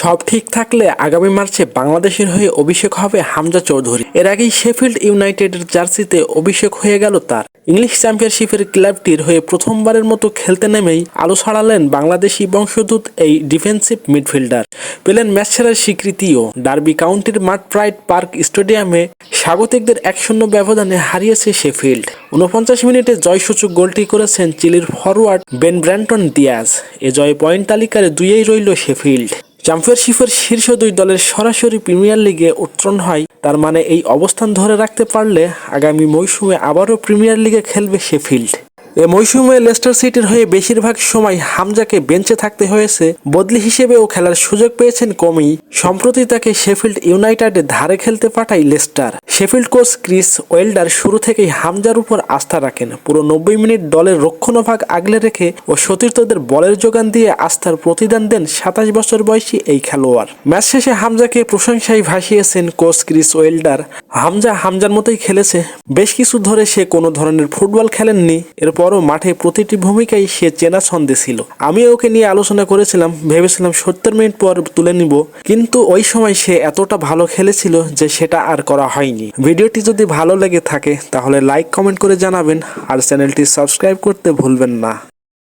সব ঠিক থাকলে আগামী মার্চে বাংলাদেশের হয়ে অভিষেক হবে হামজা চৌধুরী। এর আগেই শেফিল্ড ইউনাইটেডের জার্সিতে অভিষেক হয়ে গেল তার। ইংলিশ চ্যাম্পিয়নশিপের ক্লাবটির হয়ে প্রথমবারের মতো খেলতে নেমেই আলো ছড়ালেন বাংলাদেশি বংশোদ্ভূত এই ডিফেন্সিভ মিডফিল্ডার। পেলেন ম্যাচ সেরার স্বীকৃতিও। ডার্বি কাউন্টির মাঠ প্রাইড পার্ক স্টেডিয়ামে স্বাগতিকদের এক শূন্য ব্যবধানে হারিয়েছে শেফিল্ড। উনপঞ্চাশ মিনিটে জয়সূচক গোলটি করেছেন চিলির ফরওয়ার্ড বেন ব্র্যান্টন দিয়াজ এ জয়ে পয়েন্ট তালিকার দুইয়েই রইল শেফিল্ড। চ্যাম্পিয়নশিপের শীর্ষ দুই দলের সরাসরি প্রিমিয়ার লিগে উত্তরণ হয়। তার মানে এই অবস্থান ধরে রাখতে পারলে আগামী মৌসুমে আবারও প্রিমিয়ার লিগে খেলবে শেফিল্ড। এ মৌসুমে লেস্টার সিটির হয়ে বেশিরভাগ সময় হামজাকে বেঞ্চে থাকতে হয়েছে। বদলি হিসেবেও খেলার সুযোগ পেয়েছেন কমই সম্প্রতি তাকে শেফিল্ড ইউনাইটেডে ধারে খেলতে পাঠায় Leicester. Sheffield coach Chris Wilder শুরু থেকেই হামজার উপর আস্থা রাখেন। পুরো নব্বই মিনিট দলের রক্ষণভাগ আগলে রেখে ও সতীর্থদের বলের যোগান দিয়ে আস্থার প্রতিদান দেন সাতাশ বছর বয়সী এই খেলোয়াড়। ম্যাচ শেষে হামজাকে প্রশংসায় ভাসিয়েছেন কোচ ক্রিস ওয়েল্ডার। হামজা হামজার মতোই খেলেছে। বেশ কিছু ধরে সে কোনো ধরনের ফুটবল খেলেননি। এরপরও মাঠে প্রতিটি ভূমিকায় সে চেনা ছন্দে ছিল। আমি ওকে নিয়ে আলোচনা করেছিলাম, ভেবেছিলাম সত্তর মিনিট পর তুলে নিব। কিন্তু ওই সময় সে এতটা ভালো খেলেছিল যে সেটা আর করা হয়নি। ভিডিওটি যদি ভালো লেগে থাকে, তাহলে লাইক কমেন্ট করে জানাবেন। আর চ্যানেলটি সাবস্ক্রাইব করতে ভুলবেন না।